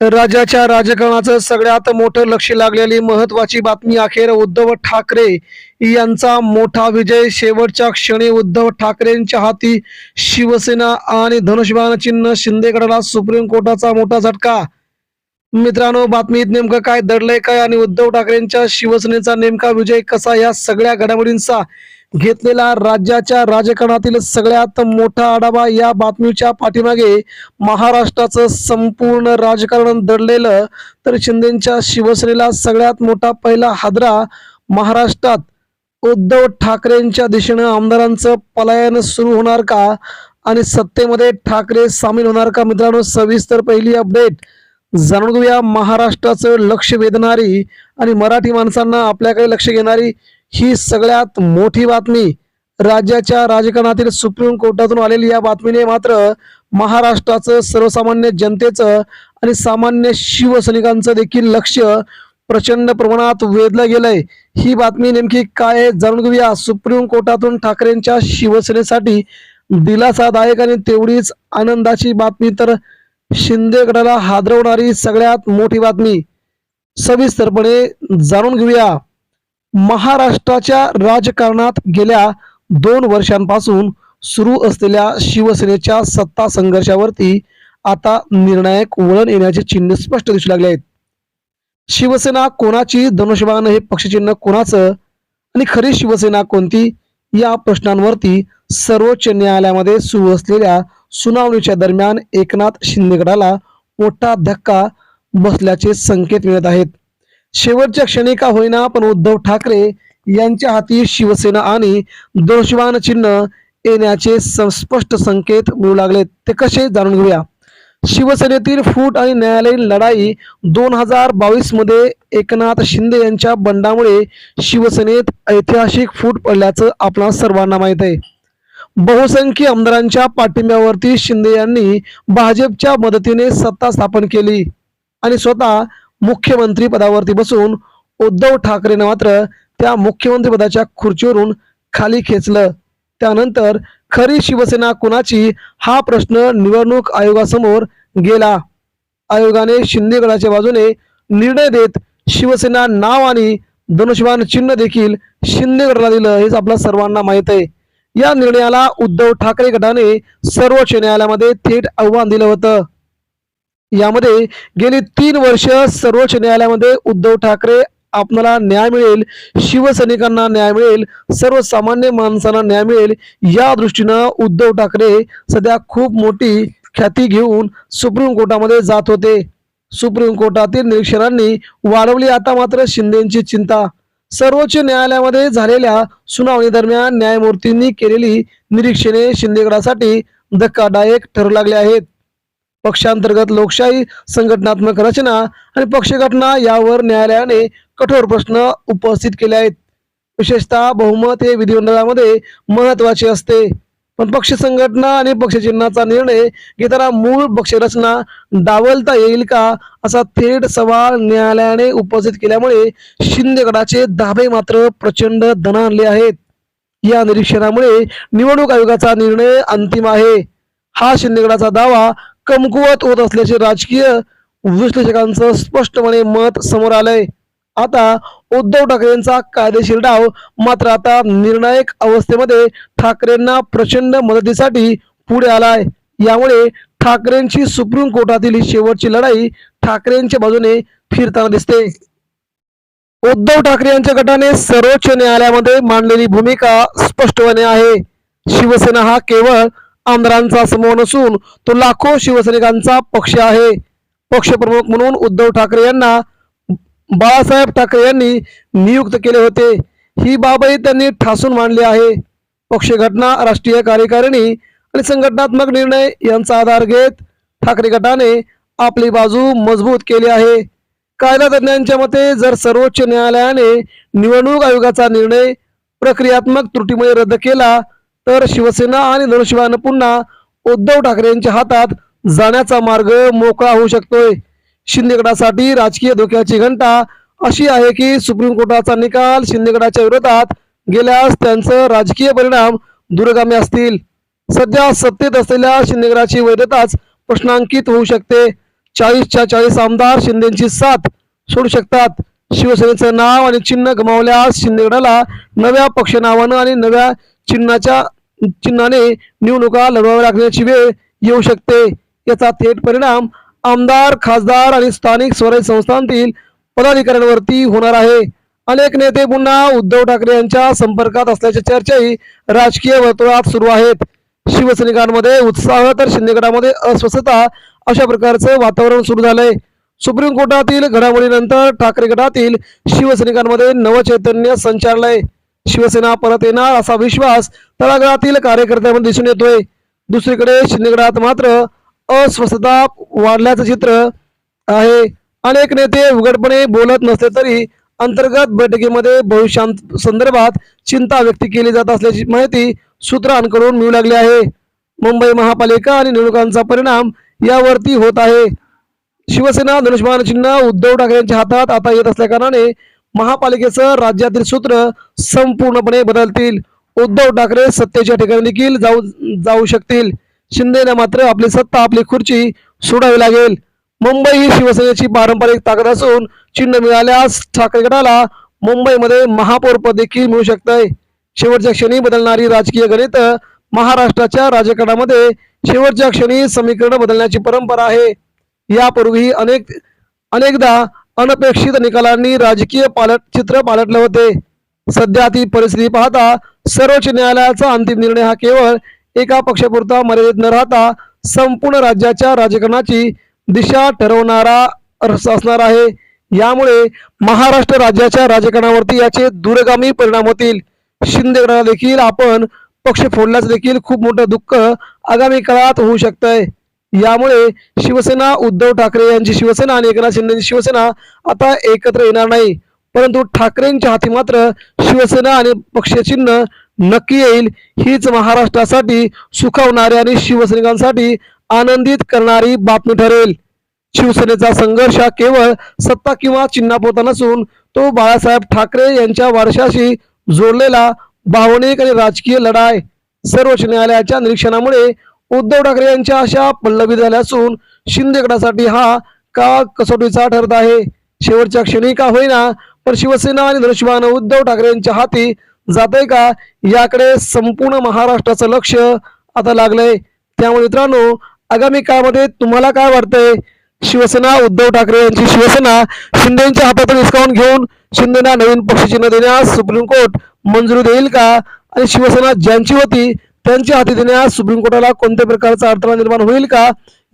राज्याच्या राजकारणाचं सगळ्यात मोठं लक्ष लागलेली महत्वाची बातमी अखेर उद्धव ठाकरे यांचा मोठा विजय. शेवटच्या क्षणी उद्धव ठाकरेंच्या हाती शिवसेना आणि धनुष्यबाण चिन्ह शिंदेगडाला सुप्रीम कोर्टाचा मोठा झटका. मित्रांनो बातमीत नेमकं काय दडलंय काय आणि उद्धव ठाकरेंच्या शिवसेनेचा नेमका विजय कसा या सगळ्या घडामोडींचा घेतलेला राज्याच्या राजकारणातील सगळ्यात मोठा आढावा या बातमीच्या पाठीमागे महाराष्ट्राचं संपूर्ण राजकारण दडलेलं तर शिंदेच्या शिवसेनेला सगळ्यात मोठा पहिला हादरा महाराष्ट्रात उद्धव ठाकरेंच्या दिशेनं आमदारांचं पलायन सुरू होणार का? आणि सत्तेमध्ये ठाकरे सामील होणार का? मित्रांनो सविस्तर पहिली अपडेट जाणून घेऊया. महाराष्ट्राचं लक्ष वेधणारी आणि मराठी माणसांना आपल्याकडे लक्ष घेणारी ही सगळ्यात मोठी बातमी राज्याच्या राजकारणातील सुप्रीम कोर्टातून आलेली या बातमीने मात्र महाराष्ट्राचं सर्वसामान्य जनतेचं आणि सामान्य शिवसैनिकांचं देखील लक्ष प्रचंड प्रमाणात वेधलं गेलंय. ही बातमी नेमकी काय आहे जाणून घेऊया. सुप्रीम कोर्टातून ठाकरेंच्या शिवसेनेसाठी दिलासादायक आणि तेवढीच आनंदाची बातमी तर शिंदे गटाला हादरवणारी सगळ्यात मोठी बातमी. सविस्तरपणे जाणून घेऊया. महाराष्ट्राच्या राजकारणात गेल्या दोन वर्षांपासून सुरू असलेल्या शिवसेनेच्या सत्ता संघर्षावरती आता निर्णायक वळण येण्याचे चिन्ह स्पष्ट दिसू लागले आहेत. शिवसेना कोणाची धनुष्यबाण हे पक्षचिन्ह कोणाचं? आणि खरी शिवसेना कोणती? या प्रश्नांवरती सर्वोच्च न्यायालयामध्ये सुरू असलेल्या सुनावणीच्या दरम्यान एकनाथ शिंदे गटाला मोठा धक्का बसल्याचे संकेत मिळत आहेत. शेवटच्या क्षणी का होईना पण उद्धव ठाकरे यांच्या हाती शिवसेना आणि दोषवान चिन्ह येण्याचे स्पष्ट संकेत मिळू लागले ते कसे जाणून घेऊया. शिवसेनेतील फूट आणि न्यायालयीन लढाई दोन हजार बावीसमध्ये एकनाथ शिंदे यांच्या बंडामुळे शिवसेनेत ऐतिहासिक फूट पडल्याचं आपणा सर्वांना माहीत आहे. बहुसंख्य आमदारांच्या पाठिंब्यावरती शिंदे यांनी भाजपच्या मदतीने सत्ता स्थापन केली आणि स्वतः मुख्यमंत्री पदावरती बसून उद्धव ठाकरेनं मात्र त्या मुख्यमंत्री पदाच्या खुर्चीवरून खाली खेचलं. त्यानंतर खरी शिवसेना कुणाची हा प्रश्न निवडणूक आयोगासमोर गेला. आयोगाने शिंदेगडाच्या बाजूने निर्णय देत शिवसेना नाव आणि धनुष्यबाण चिन्ह देखील शिंदेगडला दिलं हेच आपल्या सर्वांना माहीत आहे. या निर्णयाला उद्धव ठाकरे गटाने सर्वोच्च न्यायालयामध्ये थेट आव्हान दिलं होतं. यामध्ये गेली तीन वर्ष सर्वोच्च न्यायालयामध्ये उद्धव ठाकरे आपणाला न्याय मिळेल शिवसैनिकांना न्याय मिळेल सर्वसामान्य माणसांना न्याय मिळेल या दृष्टीनं उद्धव ठाकरे सध्या खूप मोठी ख्याती घेऊन सुप्रीम कोर्टामध्ये जात होते. सुप्रीम कोर्टातील निरीक्षणांनी वाढवली आता मात्र शिंदेची चिंता. सर्वोच्च न्यायालयामध्ये झालेल्या सुनावणी दरम्यान न्यायमूर्तींनी केलेली निरीक्षणे शिंदेगडासाठी धक्कादायक ठरू लागले आहेत. पक्षांतर्गत लोकशाही संघटनात्मक रचना आणि पक्षघटना यावर न्यायालयाने कठोर प्रश्न उपस्थित केले आहेत. विशेषतः बहुमत हे विधिमंडळामध्ये महत्त्वाचे असते. पण पक्ष संघटना आणि पक्षचिन्हाचा निर्णय घेताना मूळ पक्षरचना डावलता येईल का असा थेट सवाल न्यायालयाने उपस्थित केल्यामुळे शिंदे गटाचे धाबे मात्र प्रचंड धनानले आहेत. या निरीक्षणामुळे निवडणूक आयोगाचा निर्णय अंतिम आहे. हा शिंदेगडाचा दावा कमकुवत होत असल्याचे राजकीय विश्लेषकांचं स्पष्टपणे मत समोर आलंय. आता उद्धव ठाकरेंचा कायदेशीर डाव मात्र आता निर्णायक अवस्थेमध्ये ठाकरेंना प्रचंड मदतीसाठी पुढे आलाय. यामुळे ठाकरेंची सुप्रीम कोर्टातील ही शेवटची लढाई ठाकरेंच्या बाजूने फिरताना दिसते. उद्धव ठाकरे यांच्या गटाने सर्वोच्च न्यायालयामध्ये मांडलेली भूमिका स्पष्टपणे आहे. शिवसेना हा केवळ आमदारांचा समूह नसून तो लाखो शिवसैनिकांचा पक्ष आहे. पक्षप्रमुख म्हणून उद्धव ठाकरे यांना बाळासाहेब ठाकरे यांनी नियुक्त केले होते. ही बाबही त्यांनी ठासून मांडली आहे. पक्ष घटना राष्ट्रीय कार्यकारिणी आणि संघटनात्मक निर्णय यांचा आधार घेत ठाकरे गटाने आपली बाजू मजबूत केली आहे. कायदा तज्ञांच्या मते जर सर्वोच्च न्यायालयाने निवडणूक आयोगाचा निर्णय प्रक्रियात्मक त्रुटीमुळे रद्द केला तर शिवसेना आणि धनुष्यबाण पुन्हा उद्धव ठाकरेंच्या हातात जाण्याचा मार्ग मोकळा होऊ शकतोय. शिंदेगडासाठी राजकीय धोक्याची घंटा अशी आहे की सुप्रीम कोर्टाचा निकाल शिंदेगडाच्या विरोधात गेल्यास त्यांचं राजकीय परिणाम दूरगामी असतील. सध्या सत्तेत असलेल्या शिंदेगडाची वैधताच प्रश्नांकित होऊ शकते. चाळीसच्या चाळीस आमदार शिंदेची साथ सोडू शकतात. शिवसेनेचं नाव आणि चिन्ह गमावल्यास शिंदेगडाला नव्या पक्ष नावानं आणि नव्या चिन्हाच्या चिन्हाने निवडणुका लढवाव्या लागण्याची वेळ येऊ शकते. याचा थेट परिणाम आमदार खासदार आणि स्थानिक स्वराज्य संस्थांतील पदाधिकाऱ्यांवरती होणार आहे. अनेक नेते पुन्हा उद्धव ठाकरे यांच्या संपर्कात असल्याच्या चर्चाही राजकीय वर्तुळात सुरू आहेत. शिवसैनिकांमध्ये उत्साह तर शिंदेगडामध्ये अस्वस्थता अशा प्रकारचं वातावरण सुरू झालंय. सुप्रीम कोर्टातील घडामोडीनंतर ठाकरे गटातील शिवसैनिकांमध्ये नवचैतन्य संचारलंय. शिवसेना परत येणार असा विश्वास तळागाळातील कार्यकर्त्यांमध्ये दिसून येतोय. दुसरीकडे शिंदेगडात मात्र अस्वस्थता वाढल्याचं चित्र आहे. अनेक नेते उघडपणे बोलत नसले तरी अंतर्गत बैठकीमध्ये भविष्यां संदर्भात चिंता व्यक्त केली जात असल्याची माहिती सूत्रांकडून मिळू लागली आहे. मुंबई महापालिका आणि निवडणुकांचा परिणाम यावरती होत आहे. शिवसेना धनुष्यबाण चिन्ह उद्धव ठाकरे यांच्या हातात आता येत असल्या कारणाने महापालिकेचं राज्यातील सूत्र संपूर्णपणे बदलतील. उद्धव ठाकरे सत्तेच्या ठिकाणी देखील जाऊ जाऊ शकतील. शिंदेना मात्र आपली सत्ता आपली खुर्ची सोडावी लागेल. मुंबई ही शिवसेनेची पारंपरिक ताकद असून चिन्ह मिळाल्यास ठाकरे गटाला मुंबईमध्ये महापौरपद देखील मिळू शकतंय. शेवटच्या क्षणी बदलणारी राजकीय गणित महाराष्ट्राच्या राजकारणामध्ये शेवटच्या क्षणी समीकरण बदलण्याची परंपरा आहे. यापूर्वीही अनेक अनेकदा अनपेक्षित निकालांनी राजकीय पालट चित्र पालटले होते. सध्या ती परिस्थिती पाहता सर्वोच्च न्यायालयाचा अंतिम निर्णय हा केवळ एका पक्षापुरता मर्यादित न राहता संपूर्ण राज्याच्या राजकारणाची दिशा ठरवणारा रस असणार आहे. यामुळे महाराष्ट्र राज्याच्या राजकारणावरती याचे दूरगामी परिणाम होतील. शिंदे गटाला देखील आपण पक्ष फोडल्याचं देखील खूप मोठं दुःख आगामी काळात होऊ शकतंय. यामुळे शिवसेना उद्धव ठाकरे यांची शिवसेना आणि एकनाथ शिंदेची शिवसेना आता एकत्र येणार नाही. परंतु ठाकरेंच्या हाती मात्र शिवसेना आणि पक्षचिन्ह नक्की येईल हीच महाराष्ट्रासाठी सुखावणारी आणि शिवसैनिकांसाठी आनंदित करणारी बातमी ठरेल. शिवसेनेचा संघर्ष हा केवळ सत्ता किंवा चिन्हापोता नसून तो बाळासाहेब ठाकरे यांच्या वारशाशी जोडलेला भावनिक आणि राजकीय लढाई सर्वोच्च न्यायालयाच्या निरीक्षणामुळे उद्धव ठाकरे यांच्या अशा पल्लवी झाल्या असून शिंदे गटासाठी हा का कसोटीचा ठरत आहे? शेवटच्या क्षणी का होईना पण शिवसेना आणि धनुष्यबाण उद्धव ठाकरे यांच्या हाती जाते का? याकडे संपूर्ण महाराष्ट्राचं लक्ष आता लागलंय. त्यामुळे मित्रांनो आगामी काळामध्ये तुम्हाला काय वाटतंय? शिवसेना उद्धव ठाकरे यांची शिवसेना शिंदेच्या हातातून हिसकावून घेऊन शिंदेना नवीन पक्षचिन्ह देण्यास सुप्रीम कोर्ट मंजुरी देईल का? आणि शिवसेना ज्यांची होती त्यांच्या हाती देण्यास सुप्रीम कोर्टाला कोणत्या प्रकारचा अडथळा निर्माण होईल का?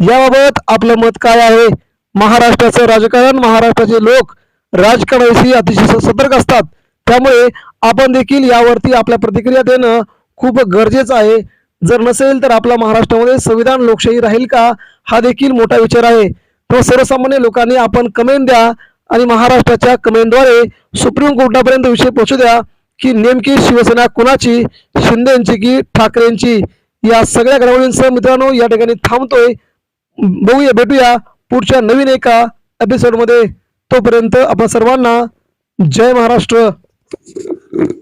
याबाबत आपलं मत काय आहे? महाराष्ट्राचं राजकारण महाराष्ट्राचे लोक राजकारणाविषयी अतिशय सतर्क असतात. त्यामुळे आपण देखील यावरती आपल्या प्रतिक्रिया देणं खूप गरजेचं आहे. जर नसेल तर आपल्या महाराष्ट्रामध्ये संविधान लोकशाही राहील का? हा देखील मोठा विचार आहे. तो सर्वसामान्य लोकांनी आपण कमेंट द्या आणि महाराष्ट्राच्या कमेंटद्वारे सुप्रीम कोर्टापर्यंत विषय पोहोचू द्या. की नेमकी शिवसेना कुणाची शिंदेची की ठाकरेंची? या सगळ्या घडामोडींसह मित्रांनो या ठिकाणी थांबतोय. बघूया भेटूया पुढच्या नवीन एका एपिसोडमध्ये तोपर्यंत आपण सर्वांना जय महाराष्ट्र.